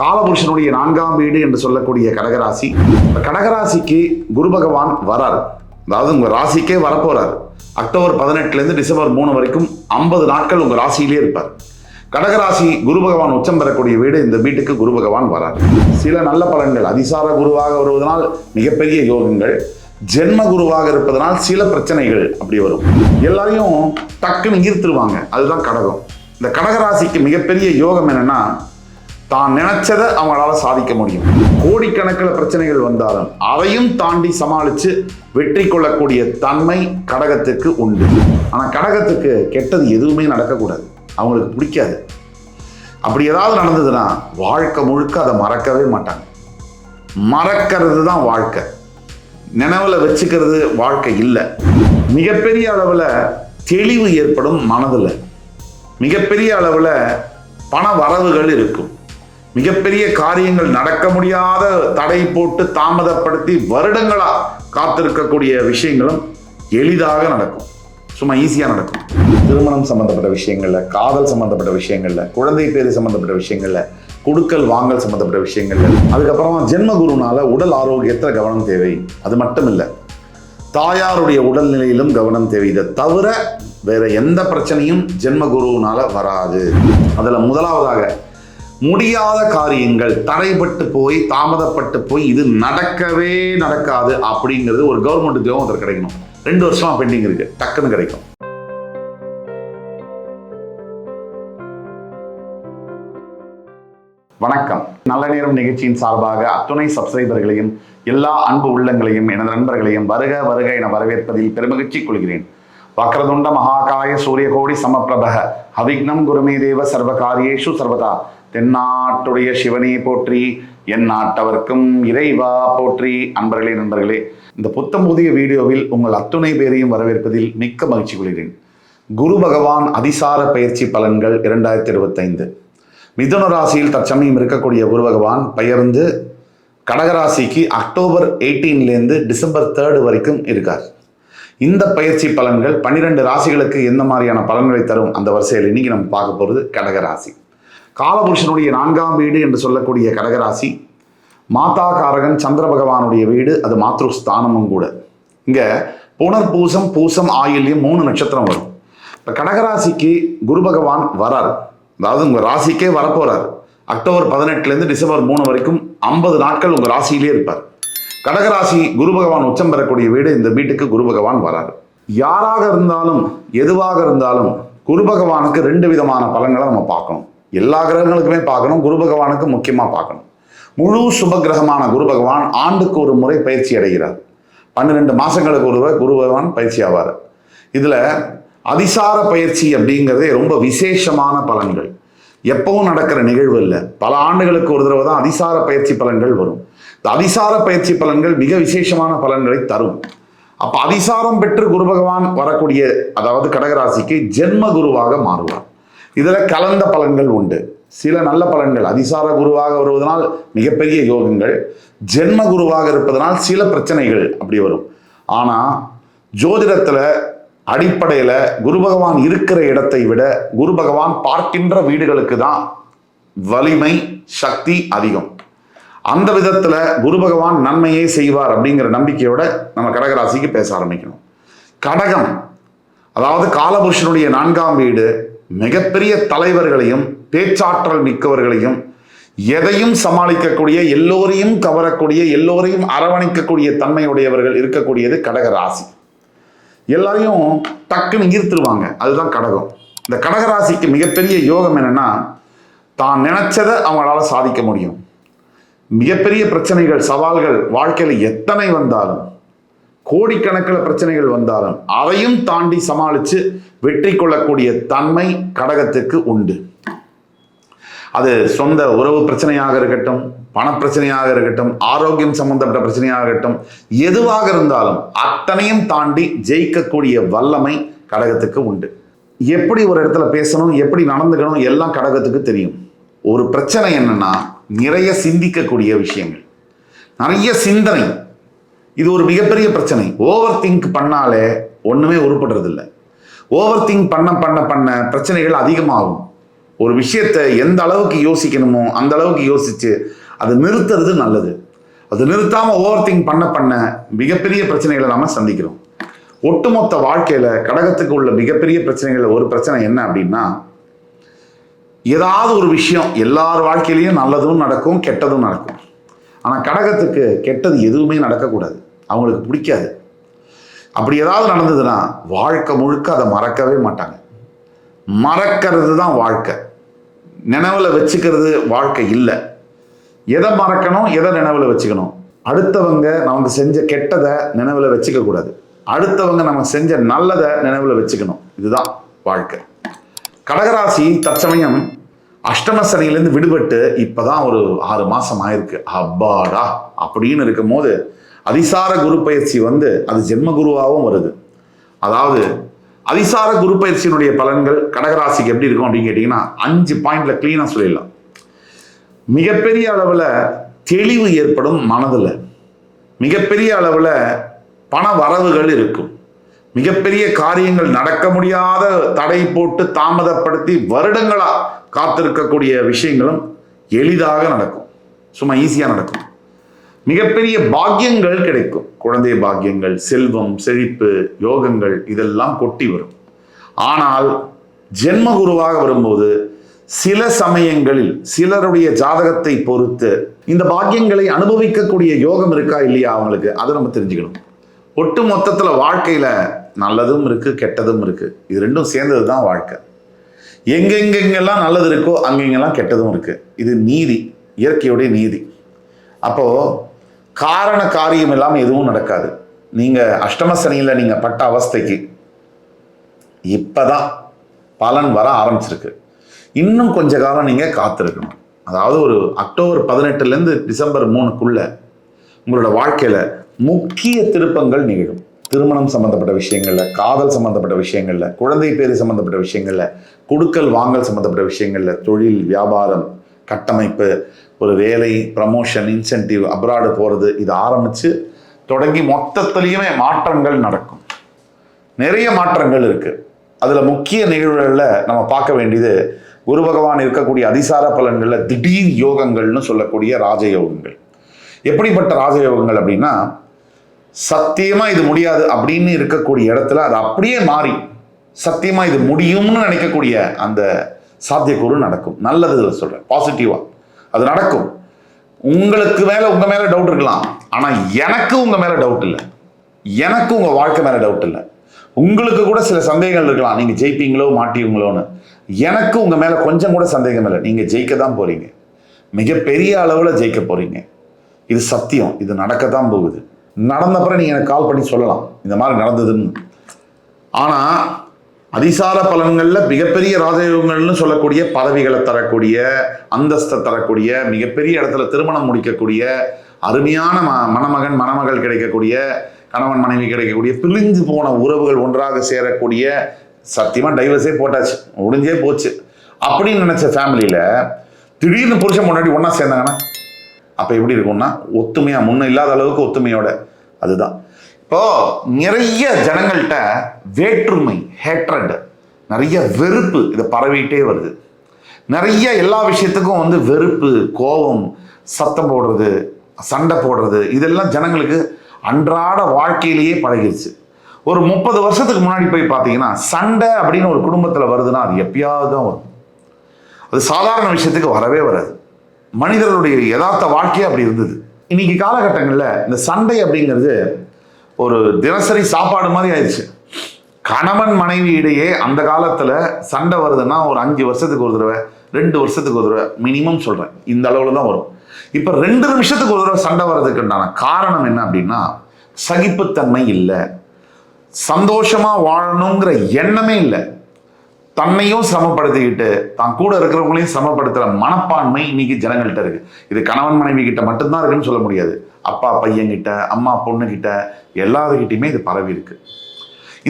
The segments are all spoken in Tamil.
காலபுருஷனுடைய நான்காம் வீடு என்று சொல்லக்கூடிய கடகராசி. இந்த கடகராசிக்கு குரு பகவான் வரார். அதாவது உங்க ராசிக்கே வரப்போகிறார் அக்டோபர் பதினெட்டுலேருந்து டிசம்பர் மூணு வரைக்கும் ஐம்பது நாட்கள் உங்க ராசியிலே இருப்பார். கடகராசி குரு பகவான் உச்சம் பெறக்கூடிய வீடு இந்த வீட்டுக்கு குரு பகவான் வரார். சில நல்ல பலன்கள் அதிசார குருவாக வருவதனால் மிகப்பெரிய யோகங்கள் ஜென்ம குருவாக இருப்பதனால் சில பிரச்சனைகள் அப்படி வரும். எல்லாரையும் டக்குன்னு ஈர்த்துருவாங்க. அதுதான் கடகம். இந்த கடகராசிக்கு மிகப்பெரிய யோகம் என்னன்னா தான் நினைச்சதை அவங்களால சாதிக்க முடியும். கோடிக்கணக்கில் பிரச்சனைகள் வந்தாலும் அதையும் தாண்டி சமாளித்து வெற்றி கொள்ளக்கூடிய தன்மை கடகத்துக்கு உண்டு. ஆனால் கடகத்துக்கு கெட்டது எதுவுமே நடக்கக்கூடாது. அவங்களுக்கு பிடிக்காது. அப்படி ஏதாவது நடந்ததுன்னா வாழ்க்கை முழுக்க அதை மறக்கவே மாட்டாங்க. மறக்கிறது தான் வாழ்க்கை. நினைவில் வச்சுக்கிறது வாழ்க்கை இல்லை. மிகப்பெரிய அளவில் தெளிவு ஏற்படும் மனதில். மிகப்பெரிய அளவில் பண வரவுகள் இருக்கும். மிகப்பெரிய காரியங்கள் நடக்க முடியாத தடை போட்டு தாமதப்படுத்தி வருடங்களா காத்திருக்கக்கூடிய விஷயங்களும் எளிதாக நடக்கும். சும்மா ஈஸியாக நடக்கும். திருமணம் சம்மந்தப்பட்ட விஷயங்களில் காதல் சம்மந்தப்பட்ட விஷயங்களில் குழந்தை பேரு சம்மந்தப்பட்ட விஷயங்களில் கொடுக்கல் வாங்கல் சம்மந்தப்பட்ட விஷயங்கள்ல. அதுக்கப்புறமா ஜென்ம குருனால உடல் ஆரோக்கியத்தில் கவனம் தேவை. அது மட்டும் இல்லை தாயாருடைய உடல்நிலையிலும் கவனம் தேவை. இதை தவிர வேற எந்த பிரச்சனையும் ஜென்ம குருவினால வராது. அதில் முதலாவதாக முடியாத காரியங்கள் தடைப்பட்டு போய் தாமதப்பட்டு போய் இது நடக்கவே நடக்காது அப்படிங்கிறது ஒரு கவர்மெண்ட் உத்தியோகம் ஒருத்தர் கிடைக்கணும். ரெண்டு வருஷமா பெண்டிங் இருக்கு. டக்குன்னு கிடைக்கும். வணக்கம். நல்ல நேரம் நிகழ்ச்சியின் சார்பாக அத்துணை சப்ஸ்கிரைபர்களையும் எல்லா அன்பு உள்ளங்களையும் எனது நண்பர்களையும் வருக வருக என வரவேற்பதில் பெருமகிழ்ச்சி கொள்கிறேன். வக்ரதுண்ட மகாகாய சூரியகோடி சமப்பிரபக அவிக்னம் குருமே தேவ சர்வகாரியேஷு சர்வதா. தென்னாட்டுடைய சிவனே போற்றி என் நாட்டவர்க்கும் இறைவா போற்றி. அன்பர்களே நண்பர்களே இந்த புத்தம் புதிய வீடியோவில் உங்கள் அத்துணை பேரையும் வரவேற்பதில் மிக்க மகிழ்ச்சி கொள்கிறேன். குரு பகவான் அதிசார பயிற்சி பலன்கள் இரண்டாயிரத்தி இருபத்தைந்து. மிதுன ராசியில் தற்சமயம் இருக்கக்கூடிய குரு பகவான் பெயர்ந்து கடகராசிக்கு அக்டோபர் எயிட்டீன்லேருந்து டிசம்பர் தேர்டு வரைக்கும் இருக்கார். இந்த பயிற்சி பலன்கள் பன்னிரெண்டு ராசிகளுக்கு எந்த மாதிரியான பலன்களை தரும் அந்த வரிசையில் இன்னைக்கு நம்ம பார்க்க போகிறது கடகராசி. காலபுருஷனுடைய நான்காம் வீடு என்று சொல்லக்கூடிய கடகராசி. மாதா காரகன் சந்திர பகவானுடைய வீடு அது மாத்ரு ஸ்தானமும் கூட. இங்கே புனர் பூசம் பூசம் ஆயில்யம் மூணு நட்சத்திரம் வரும். இப்போ கடகராசிக்கு குரு பகவான் வரார். அதாவது உங்கள் ராசிக்கே வரப்போகிறார் அக்டோபர் பதினெட்டுலேருந்து டிசம்பர் மூணு வரைக்கும் ஐம்பது நாட்கள் உங்கள் ராசியிலே இருப்பார். கடகராசி குரு பகவான் உச்சம் பெறக்கூடிய வீடு இந்த வீட்டுக்கு குரு பகவான் வரார். யாராக இருந்தாலும் எதுவாக இருந்தாலும் குரு பகவானுக்கு ரெண்டு விதமான பலன்களை நம்ம பார்க்கணும். எல்லா கிரகங்களுக்குமே பார்க்கணும் குரு பகவானுக்கு முக்கியமாக பார்க்கணும். முழு சுபகிரகமான குரு பகவான் ஆண்டுக்கு ஒரு முறை பயிற்சி அடைகிறார். பன்னிரெண்டு மாதங்களுக்கு ஒரு குரு பகவான் பயிற்சி ஆவார். இதில் அதிசார பயிற்சி அப்படிங்கிறதே ரொம்ப விசேஷமான பலன்கள். எப்பவும் நடக்கிற நிகழ்வு இல்லை. பல ஆண்டுகளுக்கு ஒரு தடவை தான் அதிசார பயிற்சி பலன்கள் வரும். அதிசார பயிற்சி பலன்கள் மிக விசேஷமான பலன்களை தரும். அப்போ அதிசாரம் பெற்று குரு பகவான் வரக்கூடிய அதாவது கடகராசிக்கு ஜென்ம குருவாக மாறுவார். இதில் கலந்த பலன்கள் உண்டு. சில நல்ல பலன்கள் அதிசார குருவாக வருவதனால் மிகப்பெரிய யோகங்கள் ஜென்ம குருவாக இருப்பதனால் சில பிரச்சனைகள் அப்படி வரும். ஆனால் ஜோதிடத்தில் அடிப்படையில் குரு பகவான் இருக்கிற இடத்தை விட குரு பகவான் பார்க்கின்ற வீடுகளுக்கு தான் வலிமை சக்தி அதிகம். அந்த விதத்தில் குரு பகவான் நன்மையே செய்வார் அப்படிங்கிற நம்பிக்கையோட நம்ம கடகராசிக்கு பேச ஆரம்பிக்கணும். கடகம் அதாவது காலபுருஷனுடைய நான்காம் வீடு மிகப்பெரிய தலைவர்களையும் பேச்சாற்றல் மிக்கவர்களையும் எதையும் சமாளிக்கக்கூடிய எல்லோரையும் கவரக்கூடிய எல்லோரையும் அரவணைக்கக்கூடிய தன்மையுடையவர்கள் இருக்கக்கூடியது கடக ராசி எல்லாரையும் டக்குன்னு ஈர்த்துருவாங்க. அதுதான் கடகம். இந்த கடகராசிக்கு மிகப்பெரிய யோகம் என்னன்னா தான் நினைச்சதை அவங்களால சாதிக்க முடியும். மிகப்பெரிய பிரச்சனைகள் சவால்கள் வாழ்க்கையில் எத்தனை வந்தாலும் கோடிக்கணக்கில் பிரச்சனைகள் வந்தாலும் அதையும் தாண்டி சமாளித்து வெற்றி கொள்ளக்கூடிய தன்மை கடகத்துக்கு உண்டு. அது சொந்த உறவு பிரச்சனையாக இருக்கட்டும் பணப்பிரச்சனையாக இருக்கட்டும் ஆரோக்கியம் சம்பந்தப்பட்ட பிரச்சனையாக இருக்கட்டும் எதுவாக இருந்தாலும் அத்தனையும் தாண்டி ஜெயிக்கக்கூடிய வல்லமை கடகத்துக்கு உண்டு. எப்படி ஒரு இடத்துல பேசணும் எப்படி நடந்துக்கணும் எல்லாம் கடகத்துக்கு தெரியும். ஒரு பிரச்சனை என்னன்னா நிறைய சிந்திக்கக்கூடிய விஷயங்கள். நிறைய சிந்தனை. இது ஒரு மிகப்பெரிய பிரச்சனை. ஓவர் திங்க் பண்ணாலே ஒன்றுமே உருப்படுறதில்ல. ஓவர் திங்க் பண்ண பண்ண பண்ண பிரச்சனைகள் அதிகமாகும். ஒரு விஷயத்தை எந்த அளவுக்கு யோசிக்கணுமோ அந்த அளவுக்கு யோசிச்சு அதை நிறுத்துறது நல்லது. அது நிறுத்தாமல் ஓவர் திங்க் பண்ண பண்ண மிகப்பெரிய பிரச்சனைகளை நாம சந்திக்கிறோம். ஒட்டுமொத்த வாழ்க்கையில் கடகத்துக்கு உள்ள மிகப்பெரிய பிரச்சனைகளில் ஒரு பிரச்சனை என்ன அப்படின்னா ஏதாவது ஒரு விஷயம் எல்லார் வாழ்க்கையிலையும் நல்லதும் நடக்கும் கெட்டதும் நடக்கும். ஆனால் கடகத்துக்கு கெட்டது எதுவுமே நடக்கக்கூடாது. அவங்களுக்கு பிடிக்காது. அப்படி ஏதாவது நடந்ததுன்னா வாழ்க்கை முழுக்க அதை மறக்கவே மாட்டாங்க. மறக்கிறது தான் வாழ்க்கை. நினைவில் வச்சுக்கிறது வாழ்க்கை இல்லை. எதை மறக்கணும் எதை நினைவில் வச்சுக்கணும்? அடுத்தவங்க நமக்கு செஞ்ச கெட்டதை நினைவில் வச்சுக்க கூடாது. அடுத்தவங்க நம்ம செஞ்ச நல்லதை நினைவில் வச்சுக்கணும். இதுதான் வாழ்க்கை. கடகராசி தற்சமயம் அஷ்டம சனிலேருந்து விடுபட்டு இப்போதான் ஒரு ஆறு மாசம் ஆயிருக்கு. அப்பாடா! அப்படின்னு இருக்கும் போது அதிசார குரு பயிற்சி வந்து அது ஜென்ம குருவாகவும் வருது. அதாவது அதிசார குரு பயிற்சியினுடைய பலன்கள் கடகராசிக்கு எப்படி இருக்கும் அப்படின்னு கேட்டிங்கன்னா அஞ்சு பாயிண்ட்ல கிளீனாக சொல்லிடலாம். மிகப்பெரிய அளவில் தெளிவு ஏற்படும் மனதில். மிகப்பெரிய அளவில் பண வரவுகள் இருக்கும். மிகப்பெரிய காரியங்கள் நடக்க முடியாத தடை போட்டு தாமதப்படுத்தி வருடங்களா காத்திருக்கக்கூடிய விஷயங்களும் எளிதாக நடக்கும். சும்மா ஈஸியாக நடக்கும். மிகப்பெரிய பாக்கியங்கள் கிடைக்கும். குழந்தை பாக்கியங்கள் செல்வம் செழிப்பு யோகங்கள் இதெல்லாம் கொட்டி வரும். ஆனால் ஜென்ம குருவாக வரும்போது சில சமயங்களில் சிலருடைய ஜாதகத்தை பொறுத்து இந்த பாக்கியங்களை அனுபவிக்கக்கூடிய யோகம் இருக்கா இல்லையா அவங்களுக்கு? அதை நம்ம தெரிஞ்சுக்கணும். ஒட்டு மொத்தத்தில் வாழ்க்கையில நல்லதும் இருக்குது கெட்டதும் இருக்குது இது ரெண்டும் சேர்ந்தது தான் வாழ்க்கை. எங்கெங்கெங்கெல்லாம் நல்லது இருக்கோ அங்கெங்கெல்லாம் கெட்டதும் இருக்குது இது நீதி இயற்கையுடைய நீதி. அப்போ காரண காரியம் இல்லாமல் எதுவும் நடக்காது. நீங்கள் அஷ்டம சனியில் நீங்கள் பட்ட அவஸ்தைக்கு இப்போ தான் பலன் வர ஆரம்பிச்சிருக்கு. இன்னும் கொஞ்ச காலம் நீங்கள் காத்திருக்கணும். அதாவது ஒரு அக்டோபர் பதினெட்டுலேருந்து டிசம்பர் மூணுக்குள்ளே உங்களோட வாழ்க்கையில் முக்கிய திருப்பங்கள் நிகழும். திருமணம் சம்பந்தப்பட்ட விஷயங்கள்ல காதல் சம்பந்தப்பட்ட விஷயங்கள்ல குழந்தை பேரு சம்பந்தப்பட்ட விஷயங்கள்ல கொடுக்கல் வாங்கல் சம்பந்தப்பட்ட விஷயங்கள்ல தொழில் வியாபாரம் கட்டமைப்பு ஒரு வேலை ப்ரமோஷன் இன்சென்டிவ் அப்ராடு போகிறது இது ஆரம்பித்து தொடங்கி மொத்தத்துலேயுமே மாற்றங்கள் நடக்கும். நிறைய மாற்றங்கள் இருக்குது அதில் முக்கிய நிகழ்வுகளில் நம்ம பார்க்க வேண்டியது குரு பகவான் இருக்கக்கூடிய அதிசார பலன்களில் திடீர் யோகங்கள்னு சொல்லக்கூடிய ராஜயோகங்கள். எப்படிப்பட்ட ராஜயோகங்கள் அப்படின்னா சத்தியமா இது முடியாது அப்படின்னு இருக்கக்கூடிய இடத்துல அது அப்படியே மாறி சத்தியமா இது முடியும்னு நினைக்கக்கூடிய அந்த சாத்தியக்கூறு நடக்கும். நல்லது இதில் சொல்றேன். பாசிட்டிவா அது நடக்கும். உங்களுக்கு மேலே உங்கள் மேலே டவுட் இருக்கலாம். ஆனால் எனக்கு உங்கள் மேலே டவுட் இல்லை. எனக்கு உங்கள் வாழ்க்கை மேலே டவுட் இல்லை. உங்களுக்கு கூட சில சந்தேகங்கள் இருக்கலாம். நீங்கள் ஜெயிப்பீங்களோ மாட்டீங்களோன்னு. எனக்கு உங்கள் மேலே கொஞ்சம் கூட சந்தேகம் இல்லை. நீங்கள் ஜெயிக்க தான் போகிறீங்க மிகப்பெரிய அளவில் ஜெயிக்க போகிறீங்க இது சத்தியம். இது நடக்க தான் போகுது. நடந்தப்பறம் நீங்கள் எனக்கு கால் பண்ணி சொல்லலாம். இந்த மாதிரி நடந்ததுன்னு. ஆனால் அதிசார பலன்களில் மிகப்பெரிய ராஜயோகங்கள்னு சொல்லக்கூடிய பதவிகளை தரக்கூடிய அந்தஸ்தை தரக்கூடிய மிகப்பெரிய இடத்துல திருமணம் முடிக்கக்கூடிய அருமையான ம மணமகன் மணமகள் கிடைக்கக்கூடிய கணவன் மனைவி கிடைக்கக்கூடிய பிரிஞ்சு போன உறவுகள் ஒன்றாக சேரக்கூடிய சத்தியமாக டைவர்ஸே போட்டாச்சு. முடிஞ்சே போச்சு. அப்படின்னு நினச்ச ஃபேமிலியில் திடீர்னு புருஷன் முன்னாடி ஒன்றா சேர்ந்தாங்கன்னா அப்போ எப்படி இருக்கும்னா ஒத்துமையாக முன்ன இல்லாத அளவுக்கு ஒத்துமையோட அதுதான். இப்போ நிறைய ஜனங்கள்கிட்ட வேற்றுமை ஹேட்ரட் நிறைய வெறுப்பு இதை பரவிட்டே வருது. நிறைய எல்லா விஷயத்துக்கும் வந்து வெறுப்பு கோபம் சத்தம் போடுறது சண்டை போடுறது இதெல்லாம் ஜனங்களுக்கு அன்றாட வாழ்க்கையிலேயே பழகிருச்சு. ஒரு முப்பது வருஷத்துக்கு முன்னாடி போய் பார்த்தீங்கன்னா சண்டை அப்படின்னு ஒரு குடும்பத்தில் வருதுன்னா அது எப்பயாவது தான் வரும். அது சாதாரண விஷயத்துக்கு வரவே வராது. மனிதர்களுடைய யதார்த்த வாழ்க்கையே அப்படி இருந்தது. இன்னைக்கு காலகட்டங்களில் இந்த சண்டை அப்படிங்கிறது ஒரு தினசரி சாப்பாடு மாதிரி ஆயிடுச்சு. கணவன் மனைவி இடையே அந்த காலத்தில் சண்டை வருதுன்னா ஒரு அஞ்சு வருஷத்துக்கு ஒரு தடவை ரெண்டு வருஷத்துக்கு ஒரு தடவை மினிமம் சொல்கிறேன் இந்த அளவில் தான் வரும். இப்போ ரெண்டு நிமிஷத்துக்கு ஒரு தடவை சண்டை வர்றதுக்கு உண்டான காரணம் என்ன அப்படின்னா சகிப்புத்தன்மை இல்லை. சந்தோஷமாக வாழணுங்கிற எண்ணமே இல்லை. தன்னையும் சிரமப்படுத்திக்கிட்டு தான் கூட இருக்கிறவங்களையும் சமப்படுத்துகிற மனப்பான்மை இன்னைக்கு ஜனங்கள்கிட்ட இருக்கு. இது கணவன் மனைவி கிட்ட மட்டும்தான் இருக்குன்னு சொல்ல முடியாது. அப்பா பையன்கிட்ட அம்மா பொண்ணுகிட்ட எல்லாருக்கிட்டையுமே இது பரவி இருக்கு.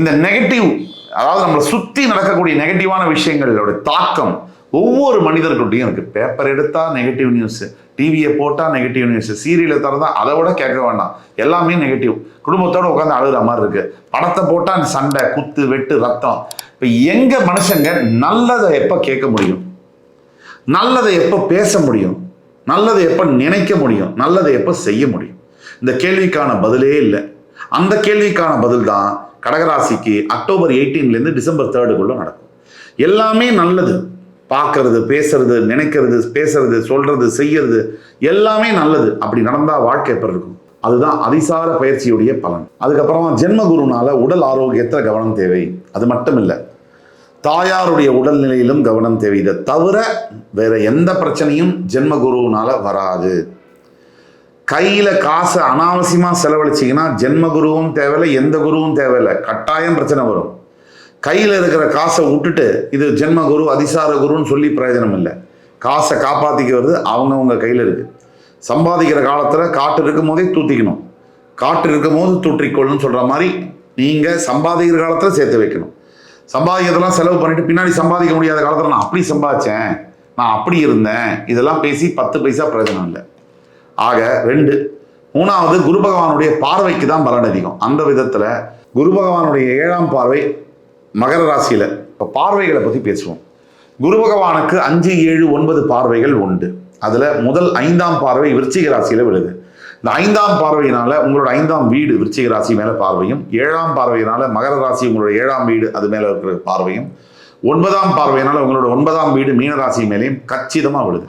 இந்த நெகட்டிவ் அதாவது நம்மளை சுற்றி நடக்கக்கூடிய நெகட்டிவான விஷயங்களோட தாக்கம் ஒவ்வொரு மனிதர்கிட்டையும் இருக்கு. பேப்பர் எடுத்தா நெகட்டிவ் நியூஸ் டிவியை போட்டால் நெகட்டிவ் நியூஸ் சீரியலை திறந்தா அதை விட கேட்க வேண்டாம். எல்லாமே நெகட்டிவ் குடும்பத்தோடு உட்காந்து அழுகிற மாதிரி இருக்கு. படத்தை போட்டால் சண்டை குத்து வெட்டு ரத்தம். இப்போ எங்கள் மனுஷங்க நல்லதை எப்போ கேட்க முடியும்? நல்லதை எப்போ பேச முடியும்? நல்லதை எப்போ நினைக்க முடியும்? நல்லதை எப்போ செய்ய முடியும்? இந்த கேள்விக்கான பதிலே இல்லை. அந்த கேள்விக்கான பதில் தான் கடகராசிக்கு அக்டோபர் எயிட்டீன்லேருந்து டிசம்பர் தேர்டுக்குள்ளே நடக்கும். எல்லாமே நல்லது. பார்க்கறது பேசுறது நினைக்கிறது பேசுறது சொல்றது செய்யறது எல்லாமே நல்லது. அப்படி நடந்தால் வாழ்க்கை எப்படி இருக்கும்? அதுதான் அதிசார பயிற்சியுடைய பலன். அதுக்கப்புறமா ஜென்மகுருனால உடல் ஆரோக்கியத்தில் கவனம் தேவை. அது மட்டும் இல்லை தாயாருடைய உடல்நிலையிலும் கவனம் தேவை. இதை தவிர வேற எந்த பிரச்சனையும் ஜென்மகுருவினால வராது. கையில காசை அனாவசியமா செலவழிச்சிங்கன்னா ஜென்ம குருவும் தேவையில்லை எந்த குருவும் தேவையில்லை. கட்டாயம் பிரச்சனை வரும். கையில் இருக்கிற காசை விட்டுட்டு இது ஜென்ம குரு அதிசார குருன்னு சொல்லி பிரயோஜனம் இல்லை காசை காப்பாற்றிக்கிறது அவங்கவுங்க கையில் இருக்கு. சம்பாதிக்கிற காலத்தில் காட்டு இருக்கும் போதே தூத்திக்கணும். காட்டு இருக்கும் போது தூற்றிக்கொள்ளுன்னு சொல்கிற மாதிரி நீங்கள் சம்பாதிக்கிற காலத்தில் சேர்த்து வைக்கணும். சம்பாதிக்கிறதெல்லாம் செலவு பண்ணிட்டு பின்னாடி சம்பாதிக்க முடியாத காலத்தில் நான் அப்படி சம்பாதிச்சேன். நான் அப்படி இருந்தேன். இதெல்லாம் பேசி பத்து பைசா பிரயோஜனம் இல்லை. ஆக ரெண்டு மூணாவது குரு பகவானுடைய பார்வைக்கு தான் பலன் அதிகம். அந்த விதத்தில் குரு பகவானுடைய ஏழாம் பார்வை மகர ராசியில். இப்போ பார்வைகளை பற்றி பேசுவோம். குரு பகவானுக்கு அஞ்சு ஏழு ஒன்பது பார்வைகள் உண்டு. அதில் முதல் ஐந்தாம் பார்வை விருச்சிக ராசியில் விழுது. இந்த ஐந்தாம் பார்வையினால உங்களோட ஐந்தாம் வீடு விருச்சிக ராசி மேல பார்வையும் ஏழாம் பார்வையினால மகர ராசி உங்களோட ஏழாம் வீடு அது மேல இருக்கிற பார்வையும் ஒன்பதாம் பார்வையினால உங்களோட ஒன்பதாம் வீடு மீன ராசி மேலேயும் கச்சிதமா விழுது.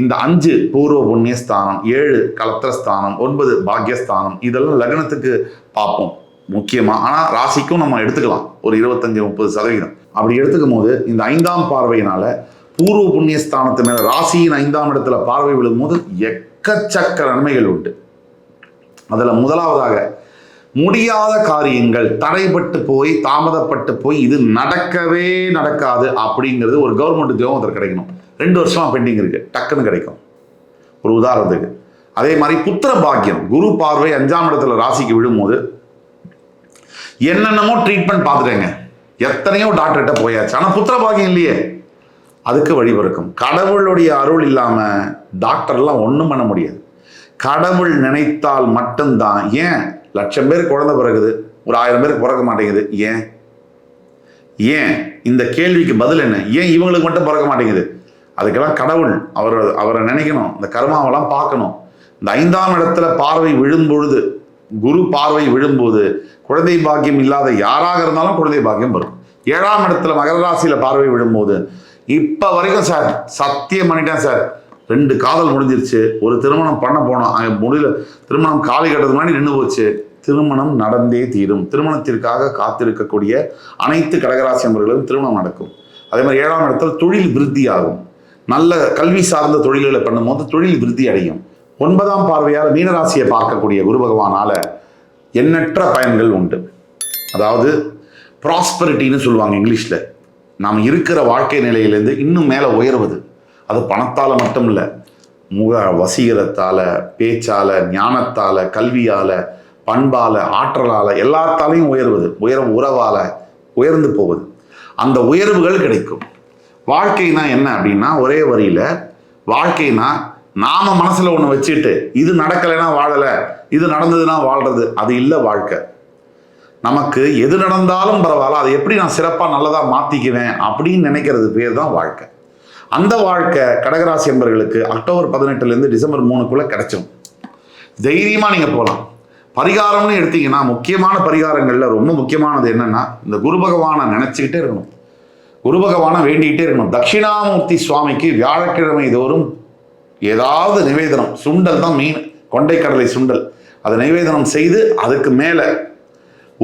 இந்த அஞ்சு பூர்வ புண்ணிய ஸ்தானம் ஏழு கலத்திரஸ்தானம் ஒன்பது பாக்யஸ்தானம் இதெல்லாம் லக்னத்துக்கு பார்ப்போம். முக்கியமாக ஆனால் ராசிக்கும் நம்ம எடுத்துக்கலாம். ஒரு இருபத்தஞ்சு முப்பது சதவீதம். அப்படி எடுத்துக்கும் போது இந்த ஐந்தாம் பார்வையினால பூர்வ புண்ணிய ஸ்தானத்து மேலே ராசியின் ஐந்தாம் இடத்துல பார்வை விழும்போது எக்கச்சக்க நன்மைகள் உண்டு. அதில் முதலாவதாக முடியாத காரியங்கள் தடைப்பட்டு போய் தாமதப்பட்டு போய் இது நடக்கவே நடக்காது அப்படிங்கிறது ஒரு கவர்மெண்ட் உத்தியோகம் ஒருத்தர் கிடைக்கணும். ரெண்டு வருஷமாக பெண்டிங் இருக்குது டக்குன்னு கிடைக்கும். ஒரு உதாரணத்துக்கு. அதே மாதிரி புத்திர பாக்கியம். குரு பார்வை அஞ்சாம் இடத்துல ராசிக்கு விழும்போது என்னென்னமோ ட்ரீட்மெண்ட் பார்த்துட்டேங்க. எத்தனையோ டாக்டர்கிட்ட போயாச்சு. ஆனால் புத்திர பாக்கியம் இல்லையே. அதுக்கு வழிபிறக்கும் கடவுளுடைய அருள் இல்லாமல் டாக்டர்லாம் ஒன்றும் பண்ண முடியாது. கடவுள் நினைத்தால் மட்டும்தான். ஏன்? லட்சம் பேர் குழந்தை பிறகுது ஒரு ஆயிரம் பேருக்கு பிறக்க மாட்டேங்குது. ஏன்? ஏன்? இந்த கேள்விக்கு பதில் என்ன? ஏன் இவங்களுக்கு மட்டும் பிறக்க மாட்டேங்குது? அதுக்கெல்லாம் கடவுள் அவர் அவரை நினைக்கணும். இந்த கர்மாவெல்லாம் பார்க்கணும். இந்த ஐந்தாம் இடத்துல பார்வை விழும்பொழுது குரு பார்வை விழும்போது குழந்தை பாக்கியம் இல்லாத யாராக இருந்தாலும் குழந்தை பாக்கியம் வரும். ஏழாம் இடத்துல மகர ராசியில பார்வை விழும்போது இப்ப வரைக்கும் சார் சத்தியம் பண்ணிட்டேன் சார். ரெண்டு காதல் முடிஞ்சிருச்சு. ஒரு திருமணம் பண்ண போனோம். அங்கே முடியல. திருமணம் காலி கட்டத்துக்கு முன்னாடி நின்று போச்சு. திருமணம் நடந்தே தீரும். திருமணத்திற்காக காத்திருக்கக்கூடிய அனைத்து கடகராசி நபர்களும் திருமணம் நடக்கும். அதே மாதிரி ஏழாம் இடத்துல தொழில் விருத்தி ஆகும் நல்ல கல்வி சார்ந்த தொழில்களை பண்ணும்போது தொழில் விருத்தி அடையும். ஒன்பதாம் பார்வையால் மீனராசியை பார்க்கக்கூடிய குரு பகவானால் எண்ணற்ற பயன்கள் உண்டு. அதாவது ப்ராஸ்பரிட்டின்னு சொல்லுவாங்க இங்கிலீஷில். நாம் இருக்கிற வாழ்க்கை நிலையிலேருந்து இன்னும் மேலே உயர்வது. அது பணத்தால் மட்டும் இல்லை முக வசீகரத்தால் பேச்சால் ஞானத்தால் கல்வியால் பண்பால் ஆற்றலால் எல்லாத்தாலையும் உயர்வது உயர உறவால் உயர்ந்து போவது அந்த உயர்வுகள் கிடைக்கும். வாழ்க்கைனா என்ன அப்படின்னா ஒரே வரியில வாழ்க்கைனா நாம மனசில் ஒன்று வச்சுட்டு இது நடக்கலைன்னா வாழலை இது நடந்ததுன்னா வாழ்றது அது இல்லை வாழ்க்கை. நமக்கு எது நடந்தாலும் பரவாயில்ல அதை எப்படி நான் சிறப்பாக நல்லதாக மாற்றிக்குவேன் அப்படின்னு நினைக்கிறது பேர் தான் வாழ்க்கை. அந்த வாழ்க்கை கடகராசி என்பர்களுக்கு அக்டோபர் பதினெட்டுலேருந்து டிசம்பர் மூணுக்குள்ளே கிடைச்சிடும் தைரியமாக நீங்கள் போகலாம். பரிகாரம்னு எடுத்தீங்கன்னா முக்கியமான பரிகாரங்களில் ரொம்ப முக்கியமானது என்னன்னா இந்த குரு பகவானை நினச்சிக்கிட்டே இருக்கணும். குரு பகவானை வேண்டிக்கிட்டே இருக்கணும். தட்சிணாமூர்த்தி சுவாமிக்கு வியாழக்கிழமை தோறும் ஏதாவது நிவேதனம். சுண்டல் தான் மீன் கொண்டைக்கடலை சுண்டல். அதை நிவேதனம் செய்து அதுக்கு மேலே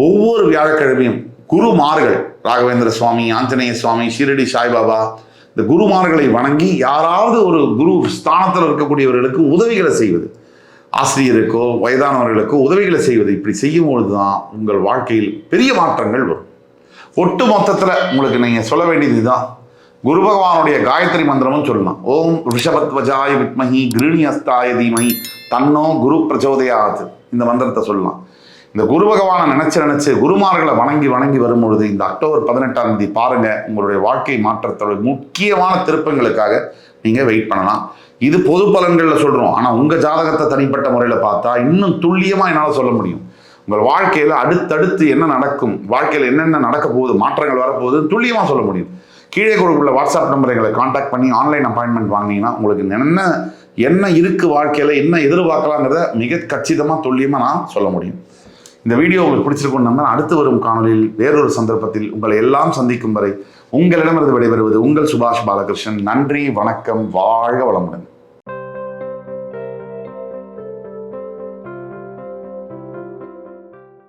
ஒவ்வொரு வியாழக்கிழமையும் குருமார்கள். ராகவேந்திர சுவாமி ஆஞ்சநேய சுவாமி ஷிரடி சாய்பாபா இந்த குருமார்களை வணங்கி யாராவது ஒரு குரு ஸ்தானத்தில் இருக்கக்கூடியவர்களுக்கு உதவிகளை செய்வது. ஆசிரியருக்கோ வயதானவர்களுக்கோ உதவிகளை செய்வது. இப்படி செய்யும் பொழுது தான் உங்கள் வாழ்க்கையில் பெரிய மாற்றங்கள் வரும். ஒட்டு மொத்தத்தில் உங்களுக்கு நீங்கள் சொல்ல வேண்டியது இதுதான். குரு பகவானுடைய காயத்ரி மந்திரமும் சொல்லலாம். ஓம் ரிஷபத்வஜாய வித்மஹி கிருணி அஸ்தாய தீமஹி. தன்னோ குரு பிரச்சோதயாத். இந்த மந்திரத்தை சொல்லலாம். இந்த குரு பகவானை நினைச்சு நினைச்சு குருமார்களை வணங்கி வணங்கி வரும்பொழுது இந்த அக்டோபர் பதினெட்டாம் தேதி பாருங்க உங்களுடைய வாழ்க்கை மாற்றத்தோட முக்கியமான திருப்பங்களுக்காக நீங்க வெயிட் பண்ணலாம். இது பொது பலன்களில் சொல்றோம். ஆனா உங்க ஜாதகத்தை தனிப்பட்ட முறையில் பார்த்தா இன்னும் துல்லியமா என்னால் சொல்ல முடியும். உங்கள் வாழ்க்கையில அடுத்தடுத்து என்ன நடக்கும் வாழ்க்கையில என்னென்ன நடக்க போகுது மாற்றங்கள் வரப்போகுது துல்லியமா சொல்ல முடியும். கீழே கொடுக்குள்ள வாட்ஸ்அப் நம்பர் எங்களை காண்டாக்ட் பண்ணி ஆன்லைன் அப்பாயின்மெண்ட் வாங்கினீங்கன்னா உங்களுக்கு என்ன என்ன இருக்கு வாழ்க்கையில் என்ன எதிர்பார்க்கலாங்கிறத மிக கச்சிதமாக துல்லியமாக நான் சொல்ல முடியும். இந்த வீடியோ உங்களுக்கு பிடிச்சிருக்கும் நம்ம அடுத்து வரும் காணொலியில் வேறொரு சந்தர்ப்பத்தில் உங்களை எல்லாம் சந்திக்கும் வரை உங்களிடமிருந்து விடைபெறுவது உங்கள் சுபாஷ் பாலகிருஷ்ணன். நன்றி வணக்கம் வாழ்க வளமுடன்.